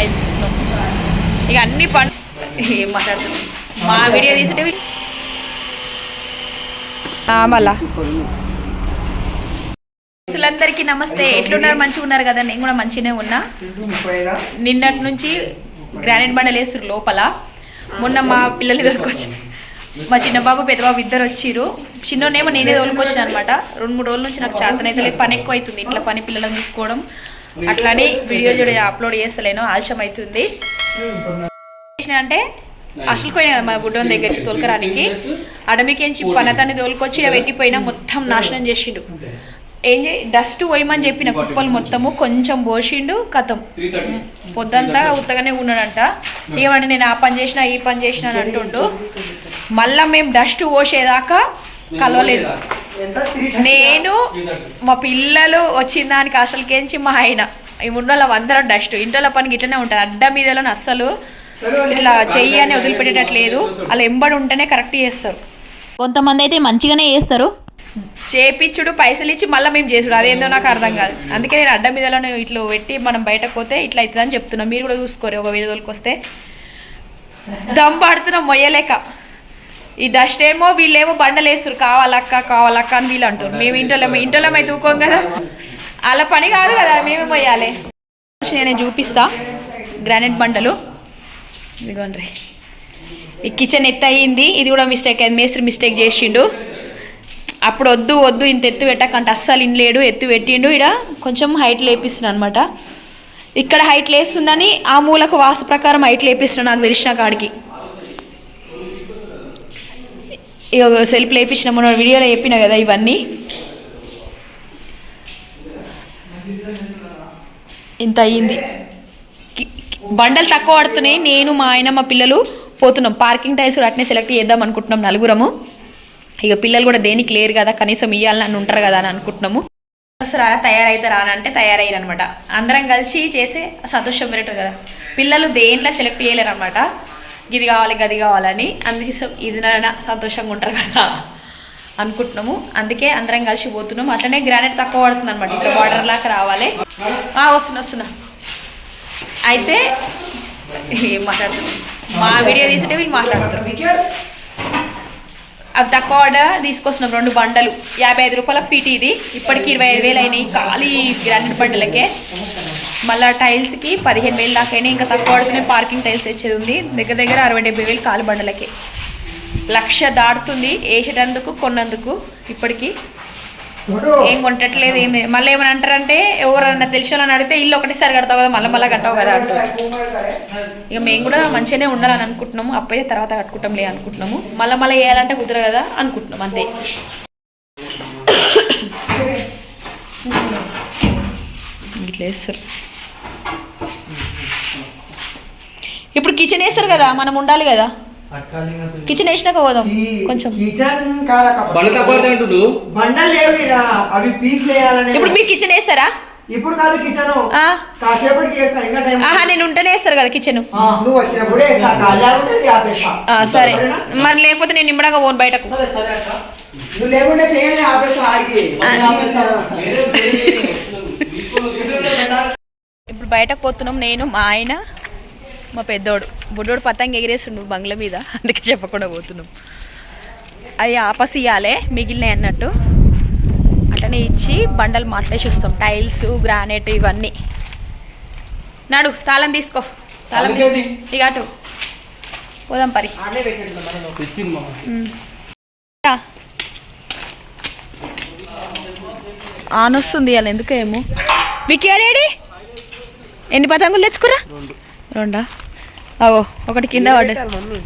Tiles ఇక అన్ని పండు ఏం మాట్లాడుతున్నాం? మా వీడియో తీసుంటే మళ్ళా. అందరికీ నమస్తే. ఎట్లున్నారు? మంచిగా ఉన్నారు కదా? నేను కూడా మంచిగానే ఉన్నా. నిన్నటి నుంచి గ్రానైట్ బండలు వేస్తారు లోపల. మొన్న మా పిల్లలు దొరికొచ్చి మా చిన్న బాబు ఇద్దరు వచ్చిర్రు. చిన్నోనేమో నేనే తోలుకొచ్చిన అనమాట. రెండు మూడు రోజుల నుంచి నాకు చేతనైతే లేదు పని ఎక్కువ అవుతుంది ఇంట్లో పని పిల్లలను చూసుకోవడం. అట్లని వీడియో చూడ అప్లోడ్ చేస్తలేను ఆలస్యం అవుతుంది అంటే అసలు పోయినా కదా మా బుడ్డోని దగ్గరికి తోలుకరానికి. అడమికించి పనతాన్ని తోలుకొచ్చి పెట్టిపోయినా మొత్తం నాశనం చేసిండు. ఏం చే డస్ట్ పోయమని చెప్పిన కుప్పలు మొత్తము కొంచెం పోసిండు కథం. పొద్దంతా ఉత్తగానే ఉన్నాడంట. ఏమంటే నేను ఆ పని చేసిన ఈ పని చేసిన అని అంటుండు. మళ్ళా మేము డస్ట్ పోసేదాకా కలవలేదు. నేను మా పిల్లలు వచ్చిన దానికి అసలుకేంచి మా ఆయన. ఈ ఉండాల అందరం డస్ట్. ఇంట్లో పనికి ఇట్లనే ఉంటుంది అడ్డ మీదలో అస్సలు ఇట్లా చెయ్యి అని వదిలిపెట్టేటట్లేదు. అలా ఎంబడి ఉంటేనే కరెక్ట్ చేస్తారు. కొంతమంది అయితే మంచిగానే చేస్తారు. చేపిచ్చుడు పైసలు ఇచ్చి మళ్ళీ మేము చేసుడు. అదేందో నాకు అర్థం కాదు. అందుకే నేను అడ్డ మీదలోనే ఇట్లా పెట్టి మనం బయటకు పోతే ఇట్లా అవుతుందని చెప్తున్నా. మీరు కూడా చూసుకోరు. ఒక వీడియోకి వస్తే దమ్ పడుతున్నాం మొయ్యలేక. ఈ డస్ట్ ఏమో వీళ్ళేమో బండలు వేస్తారు కావాలక్క కావాలక్క అని వీళ్ళు అంటారు మేము ఇంట్లో ఇంట్లో అయితే ఊకోం కదా. అలా పని కాదు కదా మేమే మొయ్యాలి నేను చూపిస్తా. గ్రానైట్ బండలు. ఇదిగోండి ఈ కిచెన్ ఎత్తు అయ్యింది ఇది కూడా మిస్టేక్ అయింది. మేస్త్రి మిస్టేక్ చేసిండు. అప్పుడు వద్దు వద్దు ఇంత ఎత్తు పెట్టకంటే. అస్సలు ఇన్లేడు ఎత్తు పెట్టిండు. ఇక్కడ కొంచెం హైట్ లేపిస్తున్నాను అనమాట ఇక్కడ హైట్ లేస్తుందని ఆ మూలకు వాస్తు ప్రకారం హైట్ లేపిస్తున్నాను నాకు తెలిసిన కాడికి. ఇక సెల్ఫ్ లేపించిన మొన్న వీడియోలో చెప్పిన కదా ఇవన్నీ? ఇంత అయ్యింది. బండలు తక్కువ పడుతున్నాయి. నేను మా ఆయన మా పిల్లలు పోతున్నాం. పార్కింగ్ టైల్స్ కూడా అట్నే సెలెక్ట్ చేద్దాం అనుకుంటున్నాం నలుగురము. ఇక పిల్లలు కూడా దేనికి లేరు కదా కనీసం ఇవ్వాలని అని ఉంటారు కదా అని అనుకుంటున్నాము. అసలు అలా రానంటే అని అంటే తయారయ్యారు అనమాట అందరం కలిసి చేసే సంతోషం పెరగదు కదా. పిల్లలు దేంట్లో సెలెక్ట్ చేయలేరు అనమాట ఇది కావాలి గది కావాలని అందుకే ఇది నా సంతోషంగా ఉంటారు కదా అనుకుంటున్నాము. అందుకే అందరం కలిసి పోతున్నాం. అట్లనే గ్రానైట్ తక్కువ పడుతుంది అనమాట ఇట్లా వాటర్ లాగా రావాలి. వస్తున్నా వస్తున్నా. అయితే ఏం మాట్లాడుతున్నాం మా వీడియో తీసుంటే వీళ్ళు మాట్లాడుతారు అవి తక్కువ ఆర్డర్ తీసుకొస్తున్నాం. రెండు బండలు. యాభై ఐదు రూపాయల ఫీట్ ఇది. ఇప్పటికి ఇరవై ఐదు వేలు అయినాయి. ఖాళీ గ్రానైట్ బండలకే. మళ్ళీ టైల్స్కి పదిహేను వేలు దాకా ఇంకా తక్కువ పడుతున్నాయి పార్కింగ్ టైల్స్ తెచ్చేది ఉంది. దగ్గర దగ్గర అరవై డెబ్బై వేలు కాలు బండలకి. లక్ష దాటుతుంది వేసేటందుకు కొన్నందుకు ఇప్పటికి. ఏం కొనట్లేదు ఏం మళ్ళీ ఏమని అంటారంటే ఎవరన్నా తెలిసిన అని అడిగితే ఇల్లు ఒకటేసారి కడతావు కదా మళ్ళీ మళ్ళీ కట్టావు కదా అంటారు. ఇక మేము కూడా మంచిగానే ఉండాలని అనుకుంటున్నాము. అప్పైతే తర్వాత కట్టుకుంటాంలే అనుకుంటున్నాము. మళ్ళీ మళ్ళీ వేయాలంటే కుదరదు కదా అనుకుంటున్నాం అంతే. ఇట్లా వేస్తారు ఇప్పుడు కిచెన్ వేస్తారు కదా మనం ఉండాలి కదా. కిచెన్ వేసినాక పోదాం కొంచెం. కిచెన్ కాలక బండ తక్కువ అంటుడు. బండలు లేవు ఈడ. అవి పీస్ వేయాలని ఇప్పుడు మీరు కిచెన్ వేస్తారా? ఇప్పుడు కాదు కిచెన్ ఆ? కాసేపటికి వేస్తా ఇంకా టైం ఆహా నేను ఉంటేనే వేస్తారు కదా కిచెన్ నువ్వు వచ్చినప్పుడే వేస్తా సరే. మరి లేకపోతే నేను నిమ్మడంగా పోను బయటకు. నువ్వు చేయాలి ఆపేస్తా ఆడికి. ఇప్పుడు బయటకు పోతున్నాం నేను మా ఆయన. మా పెద్దోడు. బుడ్డోడు పతంగి ఎగిరేస్తుండు బంగ్లా మీద. అందుకే చెప్పకుండా పోతున్నాం. అవి ఆపస్ ఇవ్వాలే మిగిలినాయి అన్నట్టు. అట్లనే ఇచ్చి బండలు మాట్లాడేసి వస్తాం. టైల్స్ గ్రానైట్ ఇవన్నీ. నడు తాళం తీసుకో. తాళం తీసుకో. ఇక అటు. పోదాం పరి. ఆన్ వస్తుంది అలా ఎందుకేమో. వికేడేడి ఎన్ని పతంగులు తెచ్చుకురా రెండా? అవో ఒకటి కింద పడ్డది.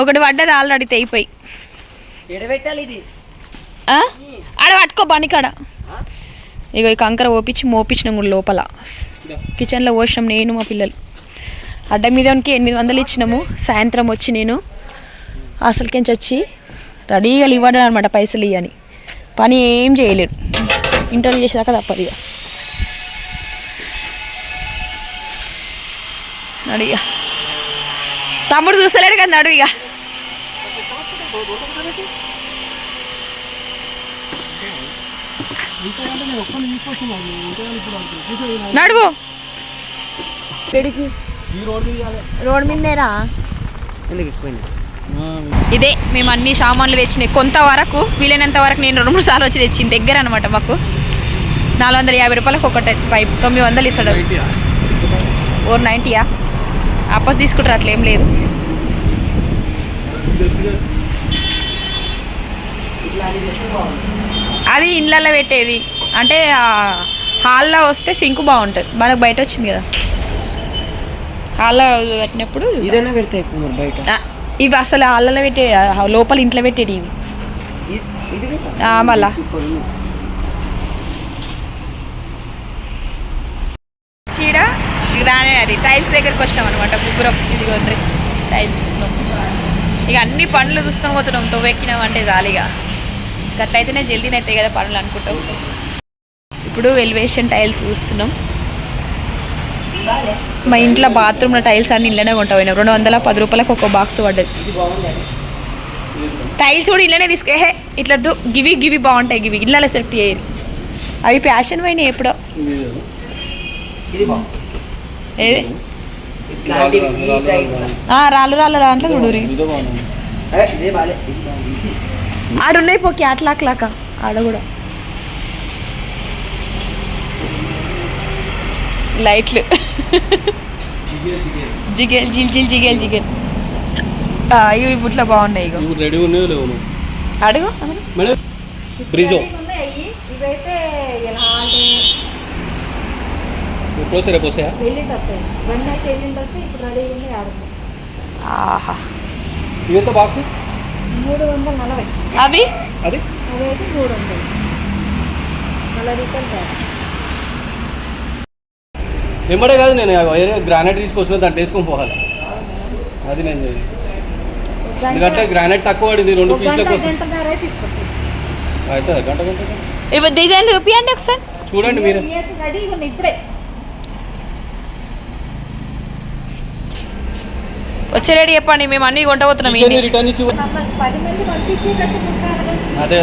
ఒకటి పడ్డది ఆల్రెడీ తెగిపోయి? ఆడ పట్టుకో పనికాడ. ఇగో ఈ కంకర ఓపించి మోపించినాం కూడా లోపల. కిచెన్లో పోసినాం నేను మా పిల్లలు. అడ్డ మీదకి ఎనిమిది వందలు ఇచ్చినాము. సాయంత్రం వచ్చి నేను హాస్టల్కించి వచ్చి రెడీగా ఇవ్వడం అనమాట పైసలు ఇవ్వని పని ఏం చేయలేరు ఇంటర్వ్యూ చేసేదాకా తప్పదు ఇక ఇక తమ్ముడు చూస్తలేడు కదా నడు ఇక. నడువు. పెడికి. ఈ రోడ్ మీద ఇవ్వాలి. రోడ్ మీదేరా ఎందుకు ఎక్కువైంది ఆ, ఇదే మేము అన్ని సామాన్లు తెచ్చినాయి కొంత వరకు వీలైనంత వరకు నేను రెండు మూడు సార్లు వచ్చి తెచ్చింది దగ్గర అనమాట మాకు. నాలుగు వందల యాభై రూపాయలకు ఒకటి పై తొమ్మిది వందలు ఇస్తాడు? ఓర్ నైంటీయా? అప్పస్ తీసుకుంటారు అట్లా ఏం లేదు. అది ఇండ్లల్లో పెట్టేది. అంటే హాల్లో వస్తే సింక్ బాగుంటుంది. మనకు బయట వచ్చింది కదా. హాల్లో పెట్టినప్పుడు ఇదైనా పెడితే ఎక్కువ మరి బయట. ఇవి అసలు హాల్లో పెట్టే లోపల ఇంట్లో పెట్టేది ఇవి మళ్ళా. సూపర్ ఉంది. చీడ గ్రానే అది టైల్స్ దగ్గరికి వచ్చాం అనమాట ముగ్గురం ఇదిగో టైల్స్ ఇక అన్ని పనులు చూసుకొని పోతున్నాం తవ్వెక్కినాం అంటే జాలిగా గట్లయితేనే జల్దీనే అవుతాయి కదా పనులు అనుకుంటాం. ఇప్పుడు ఎలివేషన్ టైల్స్ చూస్తున్నాం. మా ఇంట్లో బాత్రూమ్లో టైల్స్ అన్ని ఇళ్ళనే కొంటా పోయినాం రెండు వందల పది రూపాయలకు ఒక బాక్స్ పడ్డది. టైల్స్ కూడా ఇళ్ళనే తీసుకు ఇట్లా గివి గివి బాగుంటాయి గివి. ఇళ్ళలో సెట్ చేయరు అవి ప్యాషన్ పోయినాయి ఎప్పుడో. ఇది ఇది బాగుంది. ఏది? రాళ్ళు, రాళ్ళు, దాంట్లో చూడురి. ఆడున్నాయి పో క్యాట్లాక్ లాక ఆడ కూడా. లైట్లు. జిగేల్ జిల్ జిల్ జిగేల్ జిగేల్. ఇవి బుట్లో బాగున్నాయి ఇగో. ఇవి రెడీ ఉన్నాయో లేవు నువ్వు? అడుగు బ్రిజో. ఇవైతే ఎలా అంటే రేపు వస్తాయా వెళ్ళిండి వస్తాయి ఇవన్నీ అయితే వెళ్ళిండి వస్తే ఇప్పుడు రెడీ ఉంది ఆడుతుంది ఆహా. ఇవెంత బాక్స్ మూడు వందల నలభై. అవి? అది? అవి అయితే మూడు వందలు. నలభై రూపాయలు తేడా వెంబడే కాదు నేను వేరే గ్రానైట్ తీసుకొచ్చిన దాంట్లో వేసుకొని పోవాలి. అది నేను ఎందుకంటే గ్రానైట్ తక్కువ పడింది రెండు పీసుల కోసం. అవుతుందా గంట గంట? ఇవి డిజైన్ చూపియండి ఒకసారి. చూడండి మీరే. ఇప్పుడే. వచ్చే రెడీ చెప్పండి మేము అన్ని కొంటపోతున్నాం. అదే.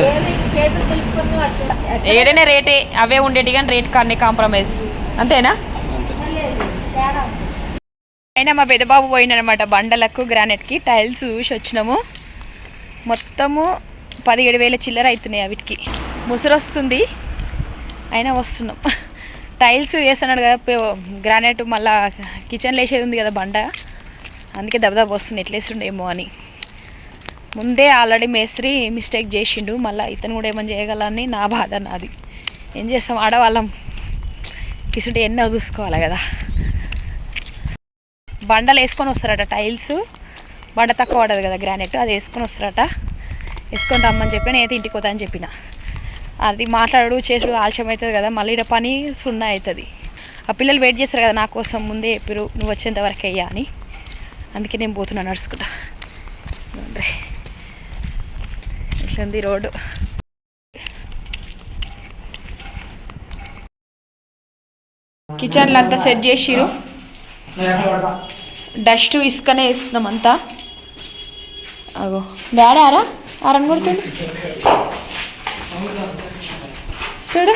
ఏడైనా రేటే అవే ఉండేటి కానీ రేట్ కానీ కాంప్రమైజ్. అంతేనా. అయినా మా పెద్దబాబు పోయిననమాట బండలకు గ్రానైట్కి టైల్స్ చూసి వచ్చినాము. మొత్తము పదిహేడు వేల చిల్లర అవుతున్నాయి వీటికి ముసురు వస్తుంది అయినా వస్తున్నాం. టైల్స్ వేస్తున్నాడు కదా గ్రానైట్ మళ్ళా కిచెన్లో వేసేది ఉంది కదా బండ. అందుకే దబదబ వస్తుంది ఎట్లేస్తుండేమో అని. ముందే ఆల్రెడీ మేస్త్రి మిస్టేక్ చేసిండు మళ్ళీ ఇతను కూడా ఏమైనా చేయగలని నా బాధ నాది. ఏం చేస్తాం ఆడవాళ్ళం. ఇసుంటే ఎన్నో చూసుకోవాలి కదా. బండలు వేసుకొని వస్తారట టైల్స్. బండ తక్కువ పడదు కదా గ్రానైట్. అది వేసుకొని వస్తారట. వేసుకొని రమ్మని చెప్పి అయితే ఇంటికి పోతా అని చెప్పిన. అది మాట్లాడు చేసుడు ఆలస్యం అవుతుంది కదా మళ్ళీ పని సున్నా అవుతుంది. ఆ పిల్లలు వెయిట్ చేస్తారు కదా నా కోసం ముందే చెప్పిరు నువ్వు వచ్చేంత వరకు అయ్యా అని. అందుకే నేను పోతున్నా నడుచుకుంటా. ఇదిగోండి. ఇట్లుంది రోడ్డు. కిచెన్లో అంతా సెట్ చేసిరు డస్ట్ ఇసుకనే వేస్తున్నాం అంతా. అగో. డాడీ ఆరా? ఆరని కొడుతుంది చూడు.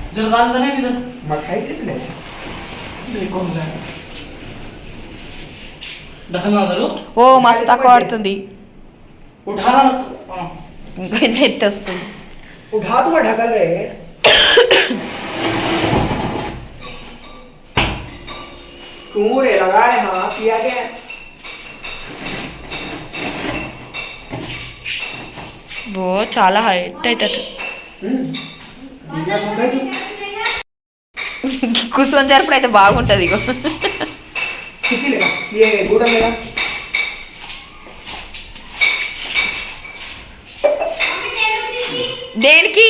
जरा देखो तुम ఉమ్. सुना ले जरा डाल देना इधर मठाई कितने ढकना जरूर ఓ మస్తు తక్కువ పడుతుంది उठाना रख हाँ। ఇంకో ఎంత ఎత్తి వస్తుంది उठा तो मैं ढकल रहे क्यों रे लगाए हाँ किया क्या ఓ చాలా హైట్ అవుతుంది కూర్చొని జరిపిన అయితే బాగుంటుంది ఇగో. దేనికి?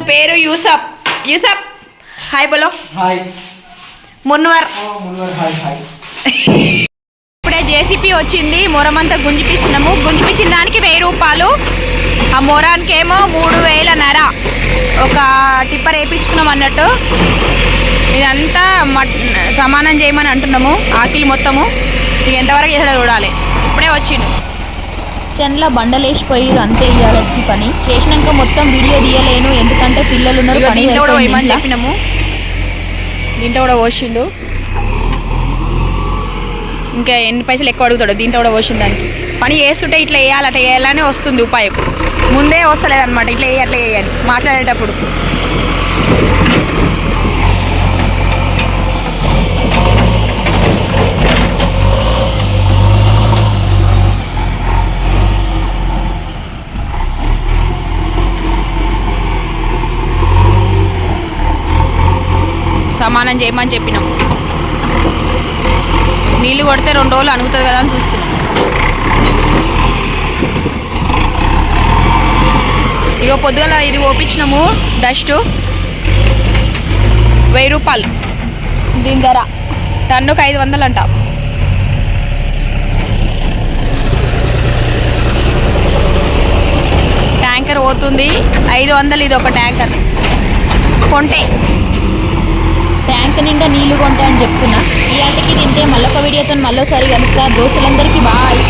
పేరు యూసఫ్. యూసఫ్ హాయ్ బలో. హాయ్. మున్వర్. ఇప్పుడే జేసీపీ వచ్చింది మొరమంతా గుంజిపిస్తున్నాము. గుంజిపించిన దానికి వెయ్యి రూపాయలు. ఆ మొరానికి ఏమో మూడు వేల నర. ఒక టిప్పర్ వేయించుకున్నాం అన్నట్టు. ఇదంతా మట్ సమానం చేయమని అంటున్నాము ఆకిలి మొత్తము. ఇక ఎంతవరకు చేసాడో చూడాలి. ఇప్పుడే వచ్చిండు. చెన్ల బండలేసిపోయారు అంతే ఇయ్యాలకి పని. చేసినాక మొత్తం వీడియో తీయలేను ఎందుకంటే పిల్లలు ఉన్నారు. చెప్పినాము. దీంట్లో కూడా పోసిండు. ఇంకా ఎన్ని పైసలు ఎక్కువ అడుగుతాడు దీంట్లో కూడా పోసిండు దానికి. పని చేస్తుంటే ఇట్లా వేయాలి అట్లా వేయాలని వస్తుంది ఉపాయం ముందే వస్తలేదు అనమాట ఇట్లా వేయాలి అట్లా వేయాలి మాట్లాడేటప్పుడు. సమానం చేయమని చెప్పినాం. నీళ్ళు కొడితే రెండు రోజులు అణుగుతుంది కదా అని చూస్తున్నాం. ఇగో పొద్దుగల ఇది ఓపించినాము డస్ట్ వెయ్యి రూపాయలు. దీని ధర టన్నుకు ఐదు వందలు అంట ట్యాంకర్ పోతుంది ఐదు వందలు ఇది ఒక ట్యాంకర్. కొంటే. ట్యాంక్ నిండా నీళ్ళు కొంటా అని చెప్తున్నా. ఇలాంటికి తింటే మళ్ళొక వీడియోతో మళ్ళీసారి కలుస్తా. దోస్తులందరికీ బాయ్.